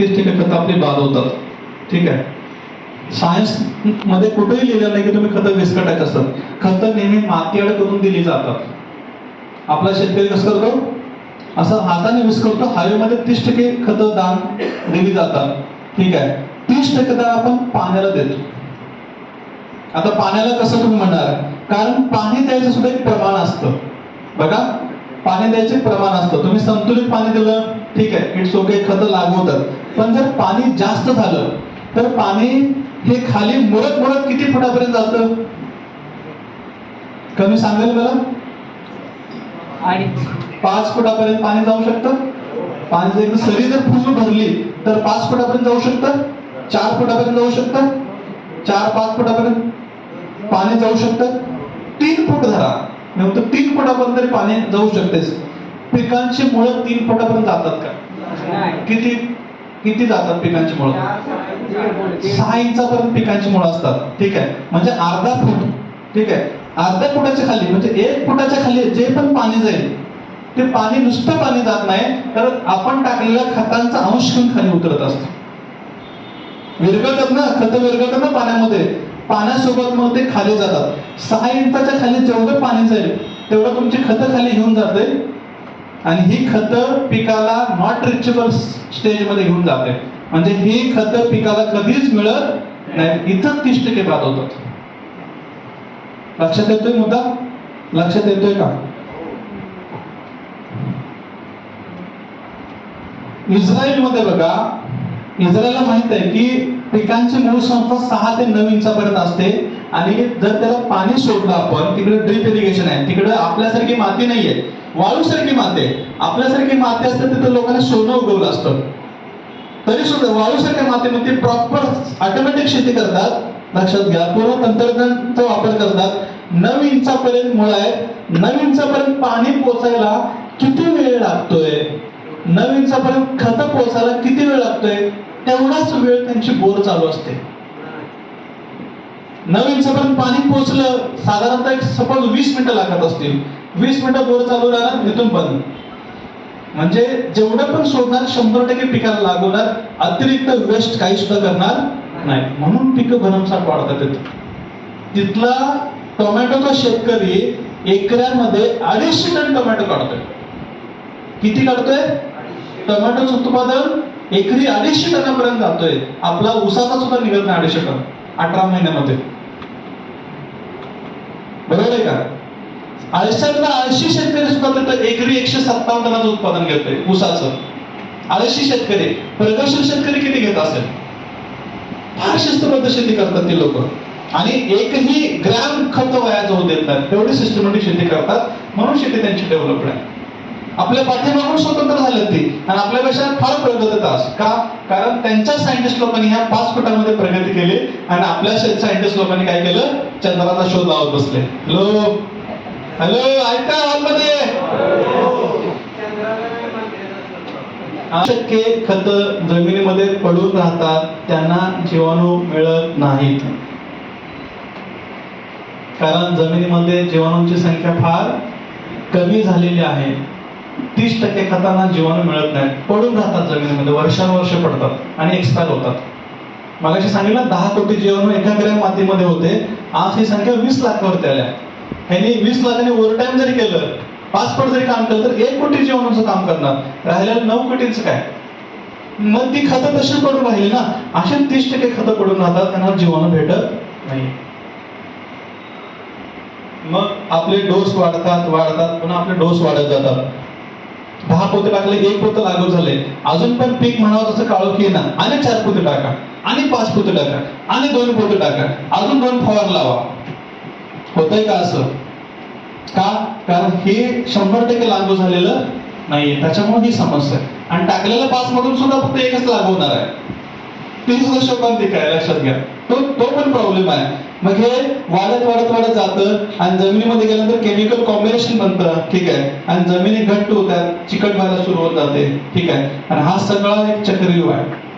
तीस टक्के खतं आपली बाद होतात. ठीक आहे? सायन्समध्ये कुठेही लिहिलं नाही की तुम्ही खतं विस्कटायचं असतात. खतं नेहमी मातीआड करून दिली जातात. आपला शेतकरी कसं करतो? असं हाताने विस्कळतो हवेमध्ये तीस टक्के खतं दान दिली जातात. ठीक आहे? तीस टक्के दान आपण पाण्याला देतो. आता पाण्याला कसं तुम्ही म्हणणार? कारण पाणी द्यायचं सुद्धा एक प्रमाण असतं. बघा. पाणी द्यायचे प्रमाण असतं. तुम्ही संतुलित पाणी दिलं ठीक आहे इट्स ओके खतं लागू होतात. पण जर पाणी जास्त झालं तर पाणी हे खाली मुरत मुरत किती फुटापर्यंत जातं? कमी सांगेल मला? आणि पाच फुटापर्यंत पाणी जाऊ शकतं? पाणी जर सरी जर फुल भरली तर पाच फुटापर्यंत जाऊ शकतं? चार फुटापर्यंत जाऊ शकतं? चार पाच फुटापर्यंत पाणी जाऊ शकतं? तीन फूट धरा. नंतर तीन फुटापर्यंत तरी पाणी जाऊ शकते. पिकांची मुळं तीन फुटापर्यंत जातात का? नाही. किती? किती जातात पिकांची मुळं? सहा. इंचापर्यंत पिकांची मुळं असतात. ठीक आहे. म्हणजे अर्धा फूट. ठीक आहे. अर्ध्या फुटाच्या खाली म्हणजे एक फुटाच्या खाली जे पण पाणी जाईल ते पाणी नुसतं पाणी जात नाही तर आपण टाकलेल्या खतांचा अंश घेऊन खाली उतरत असतो. विरघळतात ना? खत विरघळतात ना पाण्यामध्ये? पाण्यासोबत मग ते खाली जातात. सहा इंचाच्या खाली जेवढं पाणी जाईल तेवढं तुमची खतं खाली घेऊन जाते. आणि ही खतं पिकाला नॉट रिचेबल स्टेजमध्ये घेऊन जाते. म्हणजे ही खतं पिकाला कधीच मिळत नाही. इथं तीस टक्के बाद होतात. लक्षात येतोय मुद्दा? लक्षात येतोय का? इस्रायलमध्ये बघा इस्रायलला माहीत आहे की पिकांची मूळ संस्था सहा ते नऊ इंचापर्यंत असते. आणि जर त्याला पाणी सोडलं आपण तिकडे ड्रिप इरिगेशन आहे. तिकडे आपल्यासारखी माती नाहीये. वाळूसारखी माती आहे. आपल्यासारखी माती असते तिथे लोकांना सोनं उगवलं असतं. तरी सुद्धा वाळूसारख्या मातीमध्ये प्रॉपर ऑटोमॅटिक शेती करतात. लक्षात घ्या पूर्ण तंत्रज्ञानाचा वापर करतात. नऊ इंचापर्यंत मुळ आहे नऊ इंचापर्यंत पाणी पोचायला किती वेळ लागतोय? नऊ इंचापर्यंत खत पोचायला किती वेळ लागतोय? तेवढाच वेळ त्यांची बोर चालू असते. नऊ इंचापर्यंत पाणी पोचलं साधारणतः एक सपोज वीस मिनिटं लागत असतील. वीस मिनिटं बोर चालू राहणार तिथून बंद. म्हणजे जेवढं पण सोडणार शंभर टक्के पिकाला लागवणार अतिरिक्त वेस्ट काही सुद्धा करणार नाही. म्हणून पिकं भरमसाठ वाढतात तिथं तिथला टोमॅटोचा शेतकरी एकऱ्यामध्ये अडीचशे टन टोमॅटो काढतोय. किती काढतोय? टोमॅटोचं उत्पादन एकरी अडीचशे टनापर्यंत जातोय. आपला उसाचा सुद्धा निघत नाही अडीचशे टन अठरा महिन्यामध्ये. बरोबर आहे का? आळशातला आळशी शेतकरी सुद्धा तिथं एकरी एकशे सत्तावन्न टनाचं उत्पादन घेतोय उसाचं. आळशी शेतकरी प्रगतशील शेतकरी किती घेत असेल? फार शिस्तबद्ध शेती करतात ते लोक. आणि एकही ग्रॅम खत वया जाऊ देत तेवढी एवढी सिस्टमॅटिक शेती करतात. म्हणून शेती त्यांची डेव्हलप आहे. आपल्या पाठीमागून स्वतंत्र झाले ते. आणि आपल्यापेक्षा फार प्रगत का? कारण त्यांच्या सायंटिस्ट लोकांनी ह्या पाच फुटामध्ये प्रगती केली आणि आपल्या सायंटिस्ट लोकांनी काय केलं? चंद्राचा शोध लावत बसले. हॅलो हॅलो ऐका आतमध्ये. शक्य खत जमिनीमध्ये पडून राहतात त्यांना जीवाणू मिळत नाहीत. कारण जमिनीमध्ये जीवाणूंची संख्या फार कमी झालेली आहे. तीस टक्के खतांना जीवाणू मिळत नाही. पडून राहतात जमिनीमध्ये वर्षानुवर्ष पडतात आणि एक्सपायर होतात. मगाशी सांगितलं दहा कोटी जीवाणू एका ग्रॅम मातीमध्ये होते. आज ही संख्या वीस लाखावरती आल्या. ह्यांनी वीस लाखांनी ओव्हरटाईम जरी केलं पाच पट जरी काम केलं तर एक कोटी जीवाणूचं काम करणार. राहिलेलं नऊ कोटींचं काय? मग ती खतं तशी पडून राहिली ना. असे तीस टक्के खतं पडून राहतात त्यांना जीवाणू भेटत नाही. मग आपले डोस वाढतात वाढतात पुन्हा आपले डोस वाढत जातात. दहा पोते टाकले एक पोतं लागू झाले. अजून पण पीक म्हणावं तसं काळोखी ना. आणि चार पोते टाका. आणि पाच पोते टाका. आणि दोन पोते टाका. अजून दोन फवार लावा. होतंय का असं? का? कारण हे शंभर टक्के लागू झालेलं नाहीये. त्याच्यामुळे ही समस्या आहे. आणि टाकलेल्या पाच मधून सुद्धा फक्त एकच लागू होणार आहे. ती सुद्धा ते काय लक्षात घ्या. तो तो पण प्रॉब्लेम आहे. मग हे वाढत वाढत वाढत जातं आणि जमिनीमध्ये गेल्यानंतर केमिकल कॉम्बिनेशन बनतं. ठीक आहे. आणि जमिनी घट्ट होतात चिकट व्हायला सुरुवात जाते ठीक आहे. आणि हा सगळा एक चक्रव्यूह आहे.